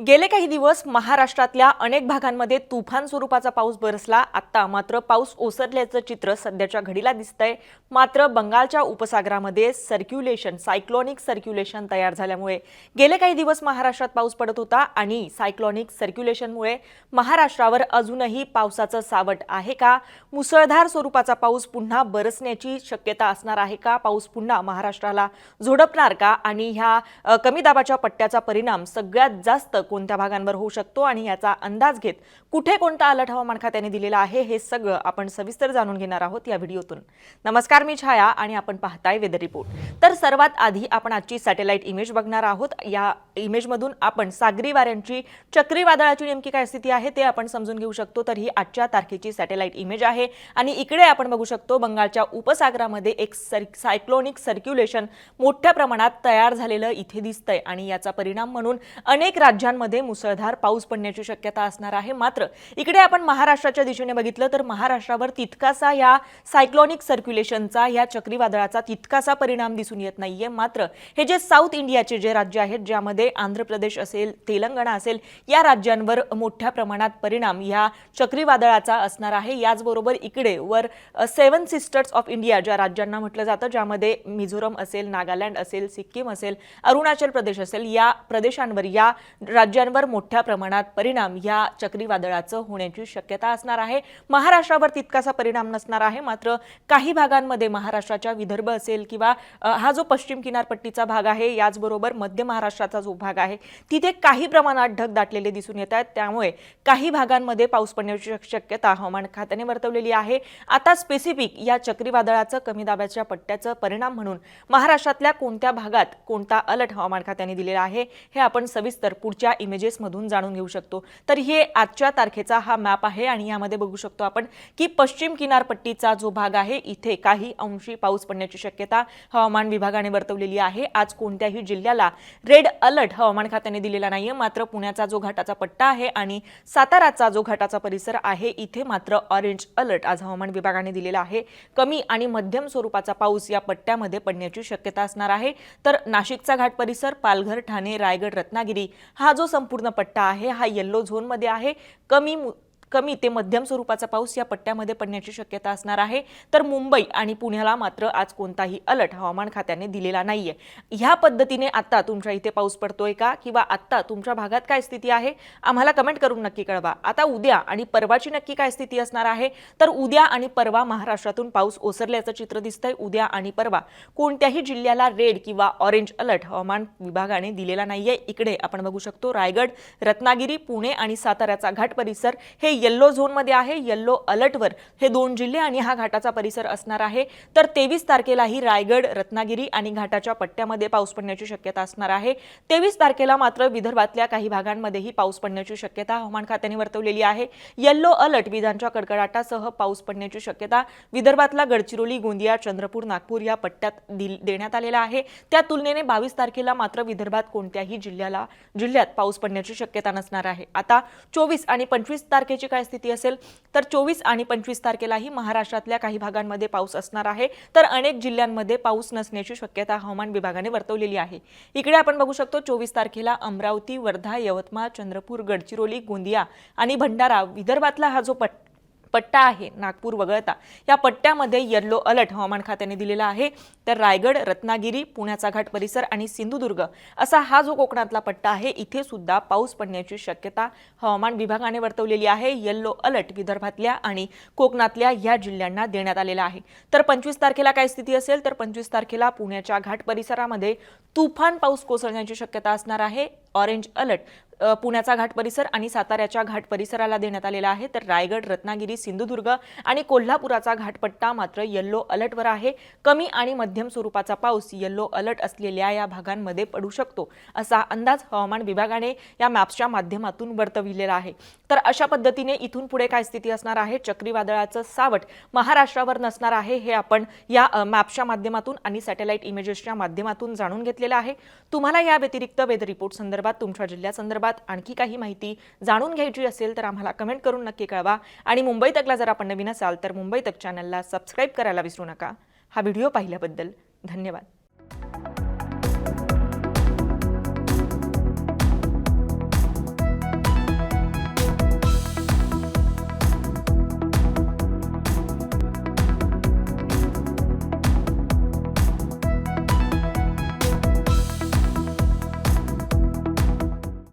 गेले काही दिवस महाराष्ट्रातल्या अनेक भागांमध्ये तुफान स्वरूपाचा पाऊस बरसला. आत्ता मात्र पाऊस ओसरल्याचं चित्र सध्याच्या घडीला दिसतंय. मात्र बंगालच्या उपसागरामध्ये सर्क्युलेशन सायक्लॉनिक सर्क्युलेशन तयार झाल्यामुळे गेले काही दिवस महाराष्ट्रात पाऊस पडत होता आणि सायक्लॉनिक सर्क्युलेशनमुळे महाराष्ट्रावर अजूनही पावसाचं सावट आहे का? मुसळधार स्वरूपाचा पाऊस पुन्हा बरसण्याची शक्यता असणार आहे का? पाऊस पुन्हा महाराष्ट्राला झोडपणार का? आणि ह्या कमी दाबाच्या पट्ट्याचा परिणाम सगळ्यात जास्त कोणत्या भागांवर होऊ शकतो आणि याचा अंदाज घेत कुठे कोणता अलर्ट हवामान खात्याने दिलेला आहे हे सगळं आपण सविस्तर जाणून घेणार आहोत या व्हिडिओतून. नमस्कार मी छाया आणि आपण पाहताय वेदर रिपोर्ट. तर सर्वात आधी आपण आजची सॅटेलाइट इमेज बघणार आहोत. या इमेजमधून आपण सागरी वाऱ्यांची चक्रीवादळाची नेमकी काय स्थिती आहे ते आपण समजून घेऊ शकतो. तर ही आजच्या तारखेची सॅटेलाइट इमेज आहे आणि इकडे आपण बघू शकतो बंगालच्या उपसागरामध्ये एक सर सायक्लोनिक सर्क्युलेशन मोठ्या प्रमाणात तयार झालेलं इथे दिसतंय आणि याचा परिणाम म्हणून अनेक राज्यांमध्ये मुसळधार पाऊस पडण्याची शक्यता असणार आहे. मात्र इकडे आपण महाराष्ट्राच्या दिशेने बघितलं तर महाराष्ट्रावर तितकासा या सायक्लॉनिक सर्क्युलेशनचा या चक्रीवादळाचा तितकासा परिणाम दिसून येत नाहीये. मात्र हे जे साऊथ इंडियाचे जे राज्य आहेत ज्यामध्ये आंध्र प्रदेश असेल तेलंगणा असेल या राज्यांवर मोठ्या प्रमाणात परिणाम या चक्रीवादळाचा असणार आहे. याचबरोबर इकडे वर सेवन सिस्टर्स ऑफ इंडिया ज्या राज्यांना म्हटलं जातं ज्यामध्ये मिझोरम असेल नागालँड असेल सिक्कीम असेल अरुणाचल प्रदेश असेल या प्रदेशांवर या राज्यांवर मोठ्या प्रमाणात परिणाम या चक्रीवादळाचं होण्याची शक्यता असणार आहे. महाराष्ट्रावर तितकासा परिणाम नसणार आहे. मात्र काही भागांमध्ये महाराष्ट्राच्या विदर्भ असेल किंवा हा जो पश्चिम किनारपट्टीचा भाग आहे याचबरोबर मध्य महाराष्ट्राचा जो भाग आहे तिथे काही प्रमाणात ढग दाटलेले दिसून येत आहेत. त्यामुळे काही भागांमध्ये पाऊस पडण्याची शक्यता हवामान खात्याने वर्तवलेली आहे. आता स्पेसिफिक या चक्रीवादळाचं कमी दाबाच्या पट्ट्याचं परिणाम म्हणून महाराष्ट्रातल्या कोणत्या भागात कोणता अलर्ट हवामान खात्याने दिलेला आहे हे आपण सविस्तर पुढच्या इमेजेसमधून जाणून घेऊ शकतो. तर हे आजच्या तारखेचा हा मॅप आहे आणि यामध्ये बघू शकतो आपण की पश्चिम किनारपट्टीचा जो भाग आहे इथे काही अंशी पाऊस पडण्याची शक्यता हवामान विभागाने वर्तवलेली आहे. आज कोणत्याही जिल्ह्याला रेड अलर्ट हवामान खात्याने दिलेला नाहीये मात्र पुण्याचा जो घाटाचा पट्टा आहे आणि साताराचा जो घाटाचा परिसर आहे इथे मात्र ऑरेंज अलर्ट आज हवामान विभागाने दिलेला आहे. कमी आणि मध्यम स्वरूपाचा पाऊस या पट्ट्यामध्ये पडण्याची शक्यता असणार आहे. तर नाशिकचा घाट परिसर पालघर ठाणे रायगड रत्नागिरी हा जो संपूर्ण पट्टा आहे हा येल्लो झोनमध्ये आहे. कमी कमी ते मध्यम स्वरूपाचा पाऊस या पट्ट्यामध्ये पडण्याची शक्यता असणार आहे. तर मुंबई आणि पुण्याला मात्र आज कोणताही अलर्ट हवामान खात्याने दिलेला नाहीये. ह्या पद्धतीने आता तुमच्या इथे पाऊस पडतोय का? किंवा आत्ता तुमच्या भागात काय स्थिती आहे? आम्हाला कमेंट करून नक्की कळवा. आता उद्या आणि परवाची नक्की काय स्थिती असणार आहे? तर उद्या आणि परवा महाराष्ट्रातून पाऊस ओसरल्याचं चित्र दिसतंय. उद्या आणि परवा कोणत्याही जिल्ह्याला रेड किंवा ऑरेंज अलर्ट हवामान विभागाने दिलेला नाहीये. इकडे आपण बघू शकतो रायगड रत्नागिरी पुणे आणि साताऱ्याचा घाट परिसर. हे येल्लो झोनमध्ये आहे. येल्लो अलर्टवर हे दोन जिल्हे आणि हा घाटाचा परिसर असणार आहे. तर तेवीस तारखेलाही रायगड रत्नागिरी आणि घाटाच्या पट्ट्यामध्ये पाऊस पडण्याची शक्यता असणार आहे. तेवीस तारखेला मात्र विदर्भातल्या काही भागांमध्येही पाऊस पडण्याची शक्यता हवामान खात्याने वर्तवलेली आहे. येल्लो अलर्ट विजांच्या कडकडाटासह पाऊस पडण्याची शक्यता विदर्भातला गडचिरोली गोंदिया चंद्रपूर नागपूर या पट्ट्यात दिल- देण्यात आलेला आहे. त्या तुलनेने बावीस तारखेला मात्र विदर्भात कोणत्याही जिल्ह्याला जिल्ह्यात पाऊस पडण्याची शक्यता नसणार आहे. आता चोवीस आणि पंचवीस तारखेची काय स्थिती असेल तर चोवीस आणि पंचवीस तारखेलाही महाराष्ट्रातल्या काही भागांमध्ये पाऊस असणार आहे. तर अनेक जिल्ह्यांमध्ये पाऊस नसण्याची शक्यता हवामान विभागाने वर्तवलेली आहे. इकडे आपण बघू शकतो चोवीस तारखेला अमरावती वर्धा यवतमाळ चंद्रपूर गडचिरोली गोंदिया आणि भंडारा विदर्भातला हा जो पट पट्टा आहे नागपूर वगळता. या पट्ट्यामध्ये येल्लो अलर्ट हवामान खात्याने दिलेला आहे. तर रायगड रत्नागिरी पुण्याचा घाट परिसर आणि सिंधुदुर्ग असा हा जो कोकणातला पट्टा आहे इथे सुद्धा पाऊस पडण्याची शक्यता हवामान विभागाने वर्तवलेली आहे. येल्लो अलर्ट विदर्भातल्या आणि कोकणातल्या या जिल्ह्यांना देण्यात आलेला आहे. तर पंचवीस तारखेला काय स्थिती असेल? तर पंचवीस तारखेला पुण्याच्या घाट परिसरामध्ये तुफान पाऊस कोसळण्याची शक्यता असणार आहे. ऑरेंज अलर्ट पुण्याचा घाट परिसर आणि साताऱ्याच्या घाट परिसराला देण्यात आलेला आहे. तर रायगड रत्नागिरी सिंधुदुर्ग आणि कोल्हापुराचा घाटपट्टा मात्र येल्लो अलर्टवर आहे. कमी आणि मध्यम स्वरूपाचा पाऊस येल्लो अलर्ट असलेल्या या भागांमध्ये पडू शकतो असा अंदाज हवामान विभागाने या मॅप्सच्या माध्यमातून वर्तविलेला आहे. तर अशा पद्धतीने इथून पुढे काय स्थिती असणार आहे? चक्रीवादळाचं सावट महाराष्ट्रावर नसणार आहे हे आपण या अ, मॅप्सच्या माध्यमातून आणि सॅटेलाइट इमेजेसच्या माध्यमातून जाणून घेतलेलं आहे. तुम्हाला या व्यतिरिक्त वेदर रिपोर्ट संदर्भात तुमच्या जिल्ह्यासंदर्भात आणखी काही माहिती जाणून घ्यायची असेल तर आम्हाला कमेंट करून नक्की कळवा. आणि मुंबई तकला जर आपण नवीन असाल तर मुंबई तक चॅनलला सबस्क्राईब करायला विसरू नका. हा व्हिडिओ पाहिल्याबद्दल धन्यवाद.